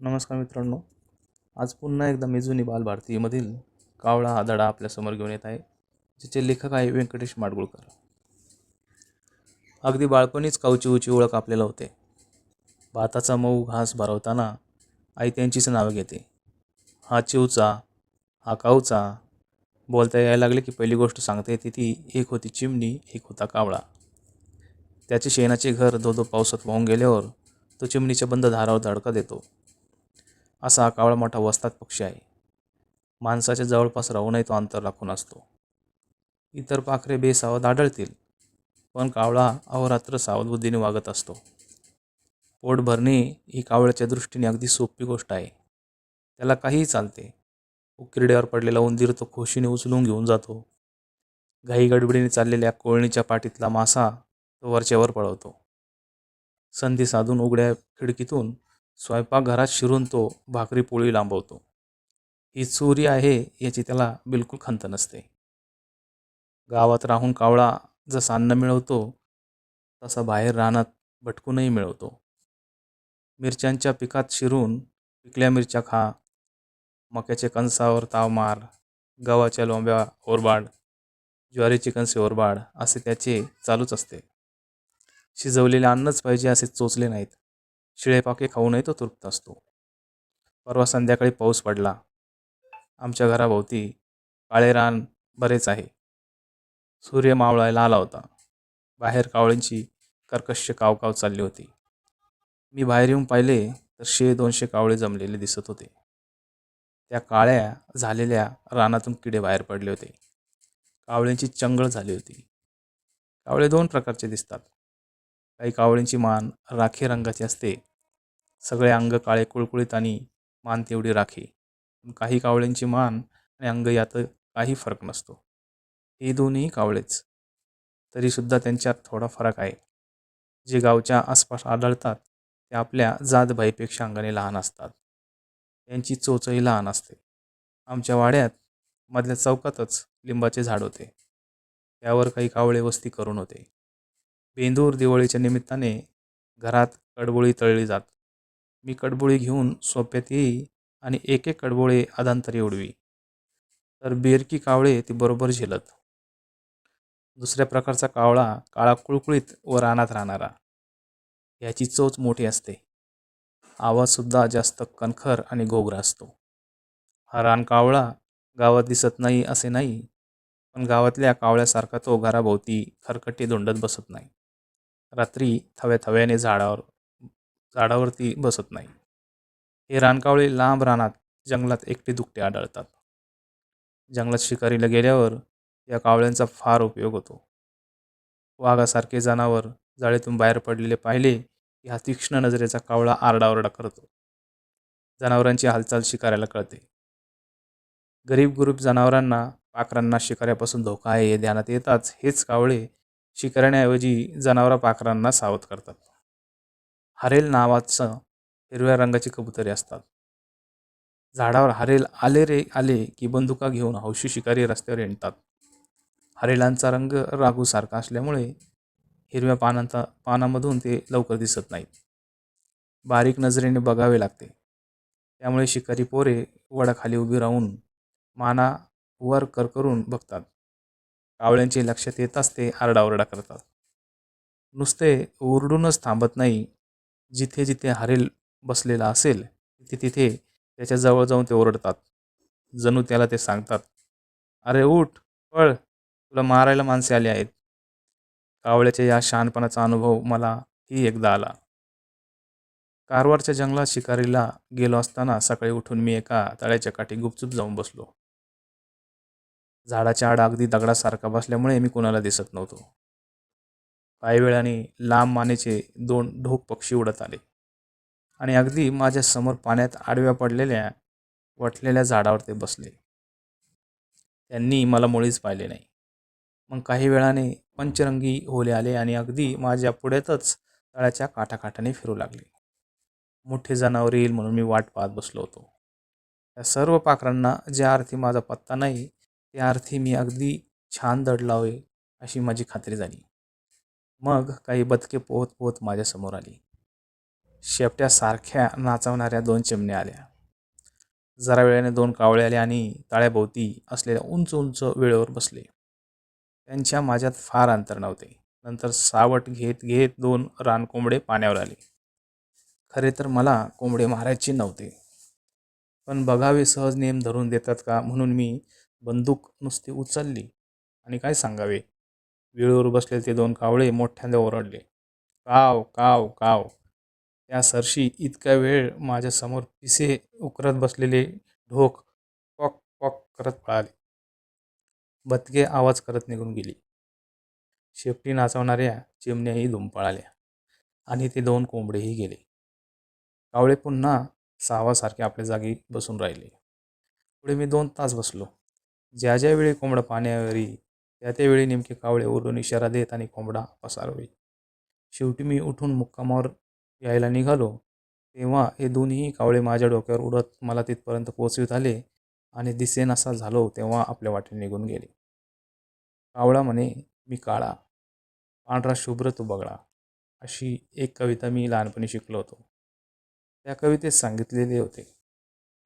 नमस्कार मित्रांनो. आज पुन्हा एकदा मी जुनी बालभारतीमधील कावळा हा धडा आपल्यासमोर घेऊन येत आहे जिचे लेखक आहे व्यंकटेश माडगुळकर. अगदी बाळपणीच कावचिऊची ओळख आपल्याला होते. भाताचा मऊ घास भरवताना आई त्यांचीच नावं घेते. हा चिवचा हा काऊचा बोलता यायला लागले की पहिली गोष्ट सांगता येते ती एक होती चिमणी एक होता कावळा. त्याचे शेणाचे घर दो दो पावसात वाहून गेल्यावर तो चिमणीच्या बंद धारावर धडका देतो. असा हा कावळा मोठा वस्तात पक्षी आहे. माणसाच्या जवळपास राहूनही तो अंतर राखून असतो. इतर पाखरे बेसावध आढळतील पण कावळा अहोरात्र सावध बुद्धीने वागत असतो. पोट भरणे ही कावळ्याच्या दृष्टीने अगदी सोपी गोष्ट आहे. त्याला काहीही चालते. उकिरड्यावर पडलेला उंदीर तो खोशीने उचलून घेऊन जातो. घाई गडबडीने चाललेल्या कोळणीच्या पाठीतला मासा तो वरच्यावर पळवतो. संधी साधून उघड्या खिडकीतून स्वयंपाकघरात शिरून तो भाकरी पोळी लांबवतो. ही चोरी आहे याची त्याला बिलकुल खंत नसते. गावात राहून कावळा जसा अन्न मिळवतो तसा बाहेर रानात भटकूनही मिळवतो. मिरच्यांच्या पिकात शिरून पिकल्या मिरच्या खा. मक्याच्या कणसावर ताव मार. गव्हाच्या लोंब्या ओरबाड. ज्वारीची कणसे ओरबाड असे त्याचे चालूच असते. शिजवलेले अन्नच पाहिजे असे चोचले नाहीत. शिळेपाके खाऊनही तो तृप्त असतो. परवा संध्याकाळी पाऊस पडला. आमच्या घराभोवती काळे रान बरेच आहे. सूर्य मावळायला आला होता. बाहेर कावळींची कर्कश कावकाव चालली होती. मी बाहेर येऊन पाहिले तर शे दोनशे कावळे जमलेले दिसत होते. त्या काळ्या झालेल्या रानातून किडे बाहेर पडले होते. कावळ्यांची चंगळ झाली होती. कावळे दोन प्रकारचे दिसतात. काही कावळ्यांची मान राखी रंगाची असते. सगळे अंग काळे कुळकुळीत आणि मान तेवढी राखी. काही कावळ्यांची मान आणि अंग यात काही फरक नसतो. हे दोन्ही कावळेच. तरीसुद्धा त्यांच्यात थोडा फरक आहे. जे गावच्या आसपास आढळतात ते आपल्या जातभाईपेक्षा अंगाने लहान असतात. त्यांची चोचही लहान असते. आमच्या वाड्यात मधल्या चौकातच लिंबाचे झाड होते. त्यावर काही कावळे वस्ती करून होते. बेंदूर दिवाळीच्या निमित्ताने घरात कडबोळी तळली जात. मी कडबोळी घेऊन सोप्यात येई आणि एक एक कडबोळे अधांतरी उडवी. तर बेरकी कावळे ती बरोबर झेलत. दुसऱ्या प्रकारचा कावळा काळा कुळकुळीत व रानात राहणारा. याची चोच मोठी असते. आवाजसुद्धा जास्त कणखर आणि गोगरा असतो. हा रान कावळा गावात दिसत नाही असे नाही पण गावातल्या कावळ्यासारखा तो घराभोवती खरकटी धुंडत बसत नाही. रात्री थव्या थव्याने झाडावर झाडावरती बसत नाही. हे रानकावळे लांब रानात जंगलात एकटे दुकटे आढळतात. जंगलात शिकारीला गेल्यावर या कावळ्यांचा फार उपयोग होतो. वाघासारखे जनावर जाळीतून बाहेर पडलेले पाहिले की हा तीक्ष्ण नजरेचा कावळा आरडाओरडा करतो. जनावरांची हालचाल शिकाऱ्याला कळते. गरीब गुरीब जनावरांना पाखरांना शिकाऱ्यापासून धोका आहे ध्यानात येताच हेच कावळे शिकारण्याऐवजी जनावरं पाखरांना सावध करतात. हरेल नावाचं हिरव्या रंगाची कबुतरे असतात. झाडावर हरेल आले रे आले की बंदुका घेऊन हौशी शिकारी रस्त्यावर येणतात. हरेलांचा रंग रागूसारखा असल्यामुळे हिरव्या पानांचा पानामधून ते लवकर दिसत नाहीत. बारीक नजरेने बघावे लागते. त्यामुळे शिकारी पोरे वडाखाली उभी राहून माना वर करकरून बघतात. कावळ्यांचे लक्षात येताच ते आरडाओरडा करतात. नुसते ओरडूनच थांबत नाही. जिथे जिथे हरेल बसलेला असेल तिथे तिथे त्याच्याजवळ जाऊन ते ओरडतात. जणू त्याला ते सांगतात अरे उठ पळ तुला मारायला माणसे आली आहेत. कावळ्याच्या या शहाणपणाचा अनुभव मला ही एकदा आला. कारवारच्या जंगलात शिकारीला गेलो असताना सकाळी उठून मी एका तळ्याच्या काठी गुपचूप जाऊन बसलो. झाडाच्या आड अगदी दगडासारखा बसल्यामुळे मी कुणाला दिसत नव्हतो. काही वेळाने लांब मानेचे दोन ढोक पक्षी उडत आले. आणि अगदी माझ्यासमोर पाण्यात आडव्या पडलेल्या वटलेल्या झाडावर ते बसले. त्यांनी मला मुळीच पाहिले नाही. मग काही वेळाने पंचरंगी होले आले आणि अगदी माझ्या पुढ्यातच तळ्याच्या काठाकाठाने फिरू लागले. मोठे जनावर येईल म्हणून मी वाट पाहत बसलो होतो. या सर्व पाखरांना ज्या अर्थी माझा पत्ता नाही त्या अर्थी मी अगदी छान दड लावे अशी माझी खात्री झाली. मग काही बदके पोहत पोहत माझ्यासमोर आली. शेपट्यासारख्या नाचवणाऱ्या दोन चिमण्या आल्या. जरा वेळाने दोन कावळे आले आणि ताळ्याभोवती असलेल्या उंच उंच वेळेवर बसले. त्यांच्या माझ्यात फार अंतर नव्हते. नंतर सावट घेत घेत दोन रानकोंबडे पाण्यावर आले. खरे तर मला कोंबडे मारायचे नव्हते. पण बघावे सहज नेम धरून देतात का म्हणून मी बंदूक नुसती उचलली आणि काय सांगावे? वेळेवर बसलेले ते दोन कावळे मोठ्यांदा ओरडले. काव काव काव. त्या सरशी इतका वेळ माझ्यासमोर पिसे उकरत बसलेले ढोक पॉक पॉक करत पळाले. बदके आवाज करत निघून गेली. शेपटी नाचवणाऱ्या चिमण्याही दुमपळाल्या आणि ते दोन कोंबडेही गेले. कावळे पुन्हा सावासारखे आपल्या जागी बसून राहिले. पुढे मी दोन तास बसलो. ज्या ज्या वेळी कोंबडा पाण्यावर येई त्या त्यावेळी नेमके कावळे ओरडून इशारा देत आणि कोंबडा पसार होई शेवटी मी उठून मुक्कामावर यायला निघालो. तेव्हा हे दोन्ही कावळे माझ्या डोक्यावर उडत मला तिथपर्यंत पोचवित आले आणि दिसेनासा झालो तेव्हा आपल्या वाटेने निघून गेले. कावळा म्हणे मी काळा. पांढरा शुभ्र तू बगळा. अशी एक कविता मी लहानपणी शिकलो होतो. त्या कवितेत सांगितलेले होते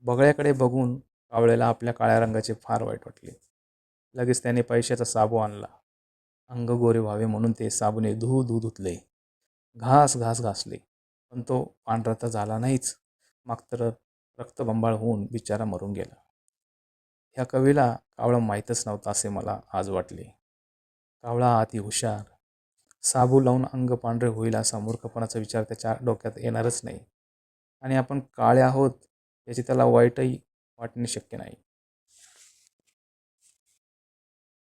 बगळ्याकडे बघून कावळ्याला आपल्या काळ्या रंगाचे फार वाईट वाटले. लगेच त्याने पैशाचा साबू आणला. अंग गोरे व्हावे म्हणून ते साबूने धू धू धुतले. घास घास घासले. पण तो पांढरा तर झाला नाहीच. मागतर रक्तबंबाळ होऊन बिचारा मरून गेला. ह्या कवीला कावळा माहीतच नव्हता असे मला आज वाटले. कावळा अति हुशार. साबू लावून अंग पांढरे होईल असा मूर्खपणाचा विचार त्याच्या डोक्यात येणारच नाही. आणि आपण काळे आहोत याची त्याला वाईटही वाटणे शक्य नाही.